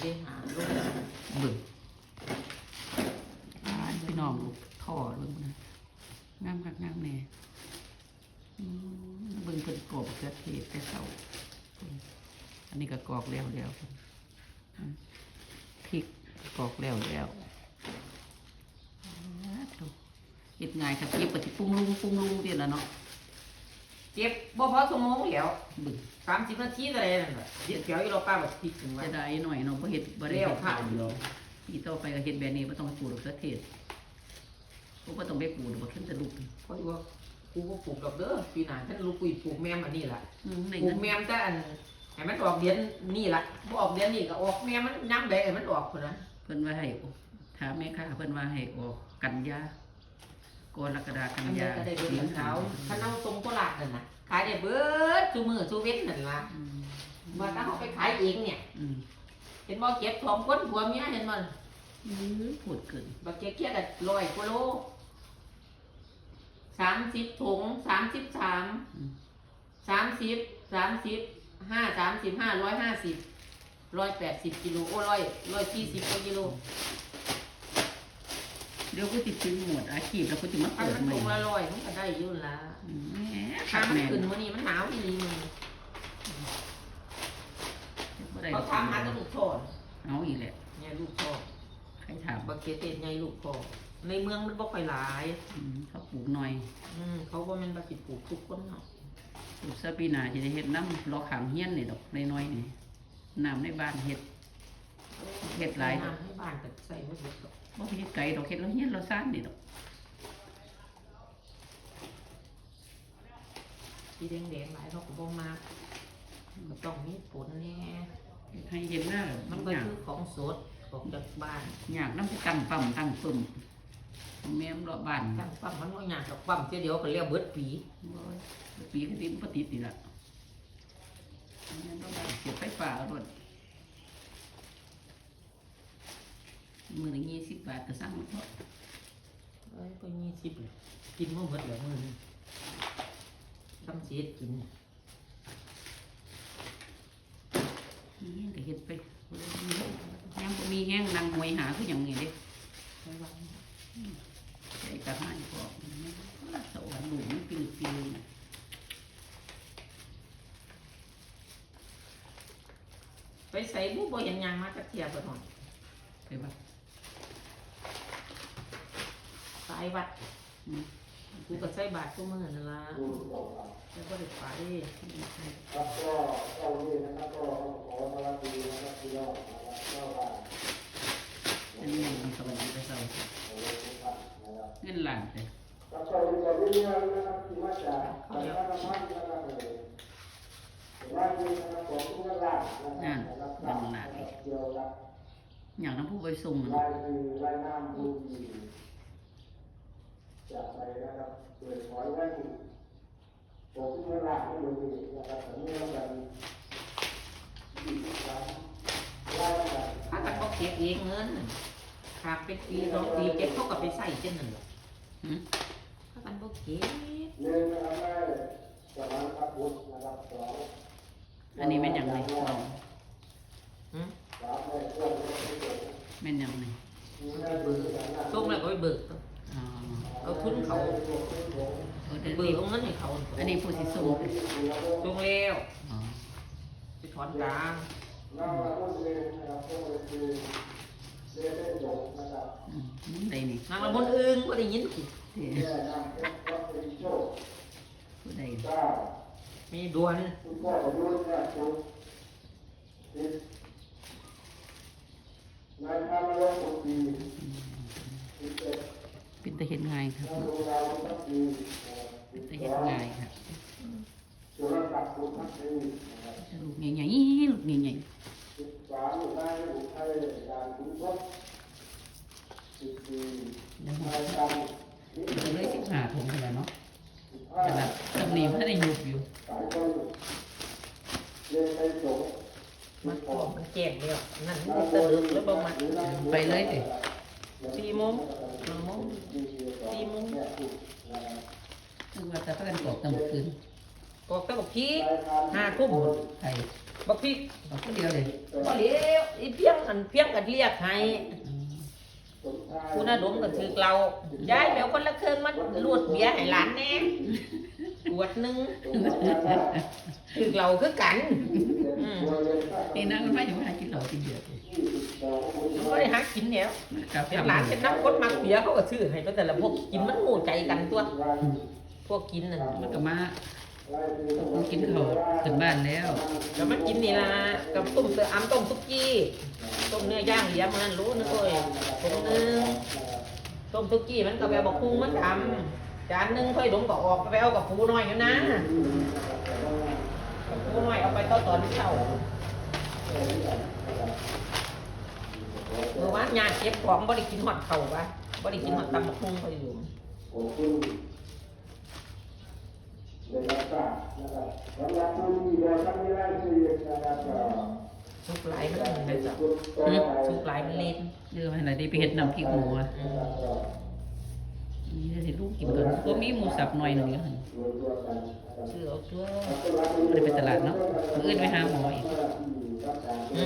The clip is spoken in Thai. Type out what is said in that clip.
เด้หาลูกเบิ่งพี่น้องลูกท่อเบิ่งนะงามคักงามแน่เบิ่งเพิ่นกรอบกระเทศแต่เช้าอันนี้ก็กรอกแล้วแล้วพริกกรอกแล้วแล้วอ่าดูเฮ็ดง่ายครับเก็บปที่ปรุงลุงปรุงลุงเดียวและเนาะ เจ็บบ่พอสมองแล้วเบิ่งสามสิบนาทีอะไรนั่นแหละเดี๋ยวเดี๋ยวอีเราป้าแบบพริกถึงไว้จะได้หน่อยเนาะบ่เฮ็ดบ่ได้เลี้ยวเฮ็ดข้าข้าววเดียวอีต่อไปก็เฮ็ดแบบนี้บ่ต้องไปปลูกดอกกระเทศบ่บ่ต้องไปปลูกดอกบ่ขึ้นแต่ลูกเพราะว่ากูก็ปลูกดอกเด้อปีหน้าฉันรู้กุยปลูกแมมอันนี้ล่ะอืมในปลูเงิกนแมมแต่อันให้มันออกเดือนนี่ล่ะบ่ออกเดือนนี้ก็ออกแมมมันย้ำใดให้มันออกคนนะเพิ่นว่าให้ถามแม่ค้าเพิ่นว่าให้ออกกันยา ก่อนกรกฎาคมอักันนนี้ยาก็ได้เบิดขาวถ้าเอาตรงโคราชนั่นน่ะขายได้เบิดชูมือชูเว้นนั่นล่ะอืมว่าถ้าเอาไปขายเองเนี่ย อืมเห็นบ่เก็บทองคนผัวเมียเห็นมันอือพูดเกินบ่เก็บเคียดร้อยกว่าโลสามสิบถุงสามสิบสามอืมสามสิบสามสิบห้าสามสิบห้าร้อยห้าสิบร้อยแปดสิบกิโลโอ้ร้อยร้อยสี่สิบกว่ากิโล เดี๋ยวกูสิซื้อหมดอาชีพแล้วกูสิมาอันเปิดมันใหม่ถุงละร้อยมันก็ได้อยุ่นละอืมแหมถ้าคักมันแม่นขึ้นวันนี้มันหนาวอีหลีมึงบ่ได้เขาทำหาแต่ลูกโทษเอาอีกแหละเนี่ยลูกโทษใครถามบักเกเตนไงลูกโทษในเมืองมันบ่ค่อยหลาย อืมเขาปลูกหน่อยอืมเขาบ่แม่นบ่สิปลูกทุกคนเนาะปลูกซะปีหน้าสิได้เฮ็ดน้ำรอขางเฮียนนี่ดอกน้อยๆนี่น้ำในบ้านเฮ็ด เฮ็ดหลายน้ำให้บ้านก็ใส่บ่หมดดอกบ่เฮ็ดไกลดอกเฮ็ดแล้วเฮียนเราซ่านนี่ดอกสีแดงๆหลายเขาก็บ่มากก็ต้องมีผลแน่ให้เห็นหน้ามัมันนก็อยากคือของสดออกจากบ้านอยากน้ำไปตั้งปั๊มตั้งปึ้มแม่มรอบบ้านตั้งปั๊มมันบ่ยากดอกปั๊มเสียเดียวก็เรียกเบิดปีบ่ปีก็ติดบ่ติดนี่ล่ะแม่นรอบบ้านเสียบไฟฟ้าเอาโลด มื้อละ20บาทก็สั่งมันเถอะเอ้ยก็ยี่สิบเลยกินบ่หมดแล้วมื้อนี้ทำเสียกินนี่ก็เฮ็ดไปยังบ่มีแห้งนั่งหวยหาคือหยังนี่เด้ไปวางใจกระหายพอสวรรค์หลุมมันปิวปิวนะไปใส่บุบ่เห็นหยังมาจักเทียบ่หน่อยไปบ่าสายวัดอืมกูก็ใส่บาตรทุกมื้อนั่นละแต่บ่ได้ไปครับก็เจ้านี้นะครับก็ขอมารับดีนะครับที่ยอดนะครับเจ้าบ้านอันนี้ยังมีสวรรค์ไปเศร้าของทุกท่านนะครับเงินล้านเลยครับก็มีแต่วิญญาณนะครับที่มาจากพระธรรมนะครับเลยว่ามีนะครับของทุกท่านนะครับเกี่ยวกับอย่างนั้นผู้ไปส่งนะไปนะครับเปิดขอยไว้ของทุกท่านที่มีนะครับแต่เมื่อวันที่สามรายการ ถ้ากันบ่ เก็บเองเงินขาดเป็นปีสองปีเก็บเขาก็ไปใส่จังนั่นล่ะหืมถ้ากันบ่เก็บหนึ่งนะครับได้สมานครับบุตรนะครับสองอันนี้เป็นอย่างไรเราหืมสามได้เพื่อนได้ที่เกิดเป็นอย่างไรได้เบอร์สามได้ส่งแล้วก็ไปเบิกอ๋อเอาทุนเขาเออเดี๋ยวเบิกนี้เอาเงินให้เขา อันนี้ผู้สิส่งส่งแล้วอ๋อไปถอนกลาง นอกจากผู้เรียนนะครับผู้เรียนคือเรียนได้จบนะครับอืมมันใดนี่นางละบนอึงบ่ได้ยินสิแม่นำเพชรวัดเป็นโชคผู้ใดเก้ามีดวนคุณพ่อประยุทธ์เนี่ยจุดสิบนายพามาลงสุขีสิบเอ็ดเป็นตะเห็นง่ายครับ นาดูดาวสุขีเป็นตะเห็นง่ายครับสุรศักดิ์สุทัศนีนะครับ ลูกใหญ่ๆลูกใหญ่ สิบสามนายอุทัยการขุนทศสิบสี่ๆแล้วนายกันนิมันก็เลยสิบห้าถุงกันแล้วเนาะสิบห้าขนาดตำหนิมันได้ยุบอยู่สายคนเรียนไปจบมันพอมันแจ้งแล้วนั่นมันจะดึกแล้วบ่มาไปเลยสิสี่โมงหนึ่งโมงสี่โมงคือว่าจะเป็นกอกตั้งคืนกอกแต่บักพริกห้าทุ่มไทย บักพริกเอาคนเดียวเลยบ่เหลียวอีเพียงมันเพียงกันเรียกให้คุณน่ะดมก็ถือเราย้ายแมวคนละเครื่องมันรูดเบียร์ให้หลานแน่ขวดหนึงถือเราคือกันอืมนี่นะมันไม่อยู่หากินเหล้ากินเบียร์มันก็ได้หากินแล้วกับเป็นหลานเป็นน้ำคนมักเบียร์เขาก็ซื้อให้ก็แต่ละพวกกินมันหูใจกันตัว พวกกินน่ะมันก็มา มันกินข้าวขึ้นบ้านแล้วก็มันกินนี่ล่ะกับต้มเสืออ้ํต้มซุกี้ต้มเนื้อย่างเหลียมมันรู้นะโอ้ยต้มนึงต้มซุกี้มันก็แบบบอกพุงมันทำจานหนึงค่อยดมก็ออกไปเอากับปูน้อยอยู่นะกับปูน้อยเอาไปตอตอนเช้าเมื่อวานยาเก็บของบ่ได้กินหอดเข่าปะบ่ได้กินหอดตำบักหุ่งเขาอยู่ ผมคุณได้รับ ทราบนะครับสำหรับผู้ที่รอทำไม่ได้คือนะครับก็สุกหลายมันเลยจ้ะคุณต่อไปสุกหลายมันเล่นเดี๋ยวให้หลายได้ไปเฮ็ดน้ำพริกหมูอะนี่ให้ลูกกินก่อนก็มีหมูสับหน่อยหนึงอยู่หั่นรวมตัวกันนะครับซื้อเอาตัวบ่ได้ไปตลาดเนาะมื้ออื่นไปหาหมออีกก